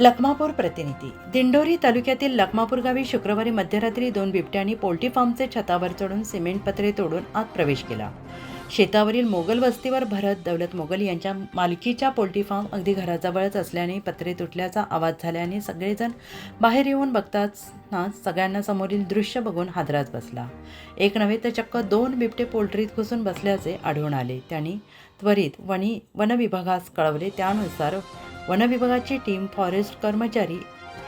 लखमापूर प्रतिनिधी. दिंडोरी तालुक्यातील लखमापूर गावी शुक्रवारी मध्यरात्री दोन बिबट्यांनी पोल्ट्री फार्मचे छतावर चढून सिमेंट पत्रे तोडून आत प्रवेश केला. शेतावरील मोगल वस्तीवर भरत दौलत मोगल यांच्या मालकीच्या पोल्ट्री फार्म अगदी घराजवळच असल्याने पत्रे तुटल्याचा आवाज झाल्याने सगळेजण बाहेर येऊन बघताना सगळ्यांना समोरील दृश्य बघून हादराच बसला. एक नव्हे तर चक्क दोन बिबटे पोल्ट्रीत घुसून बसल्याचे आढळून आले. त्यांनी त्वरित वनी वनविभागास कळवले. त्यानुसार वनविभागाची टीम फॉरेस्ट कर्मचारी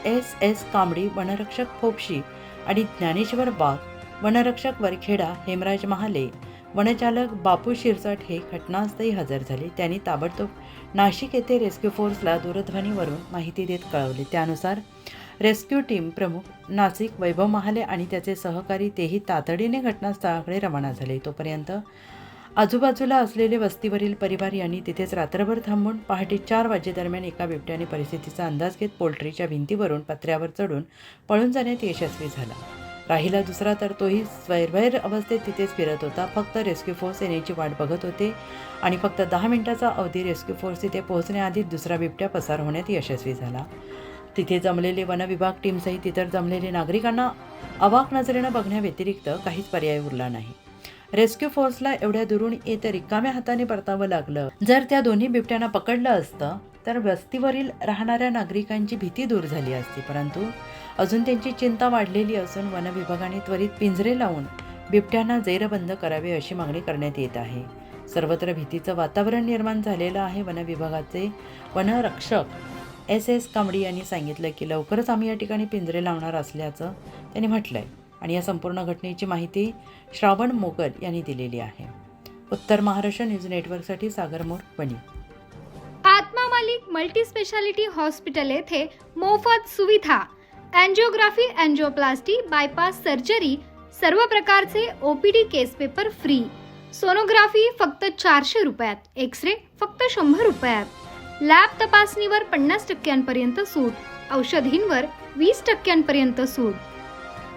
एस एस कांबडी वनरक्षक फोपशी आणि ज्ञानेश्वर बाग वनरक्षक वरखेडा हेमराज महाले वनचालक बापू शिरसाट हे घटनास्थळी हजर झाले. त्यांनी ताबडतोब नाशिक येथे रेस्क्यू फोर्सला दूरध्वनीवरून माहिती देत कळवले. त्यानुसार रेस्क्यू टीम प्रमुख नाशिक वैभव महाले आणि त्याचे सहकारी तेही तातडीने घटनास्थळाकडे रवाना झाले. तोपर्यंत आजूबाजूला असलेले वस्तीवरील परिवार यांनी तिथेच रात्रभर थांबून पहाटे चार वाजेदरम्यान एका बिबट्याने परिस्थितीचा अंदाज घेत पोल्ट्रीच्या भिंतीवरून पत्र्यावर चढून पळून जाण्यात यशस्वी झाला. राहिला दुसरा तर तोही स्वैरभैर अवस्थेत तिथेच फिरत होता. फक्त रेस्क्यू फोर्स येण्याची वाट बघत होते आणि फक्त दहा मिनिटाचा अवधी रेस्क्यू फोर्स तिथे पोहोचण्याआधी दुसरा बिबट्या पसार होण्यात यशस्वी झाला. तिथे जमलेले वनविभाग टीमसहित इतर जमलेले नागरिकांना अवाक नजरेनं बघण्याव्यतिरिक्त काहीच पर्याय उरला नाही. रेस्क्यू फोर्सला एवढ्या दुरून येत रिकाम्या हाताने परतावं लागलं. जर त्या दोन्ही बिबट्यांना पकडलं असतं तर वस्तीवरील राहणाऱ्या नागरिकांची भीती दूर झाली असती. परंतु अजून त्यांची चिंता वाढलेली असून वनविभागाने त्वरित पिंजरे लावून बिबट्यांना जेरबंद करावे अशी मागणी करण्यात येत आहे. सर्वत्र भीतीचं वातावरण निर्माण झालेलं आहे. वनविभागाचे वनरक्षक एस एस कांबडी यांनी सांगितलं की लवकरच आम्ही या ठिकाणी पिंजरे लावणार असल्याचं त्यांनी म्हटलं आहे आणि या संपूर्ण घटनेची माहिती श्रावण मोगल यांनी दिलेली आहे. उत्तर महाराष्ट्र न्यूज नेटवर्कसाठी सागरमोर बनी आत्मा मालिक मल्टी स्पेशालिटी हॉस्पिटल येथे मोफत सुविधा अँजिओग्राफी अँजिओप्लास्टी बायपास सर्जरी सर्व प्रकारचे OPD case paper free. Sonography फक्त चारशे रुपयात एक्स रे फक्त शंभर रुपयात. लॅब तपासणीवर पन्नास टक्क्यांपर्यंत सूट औषधींवर वीस टक्क्यांपर्यंत सूट.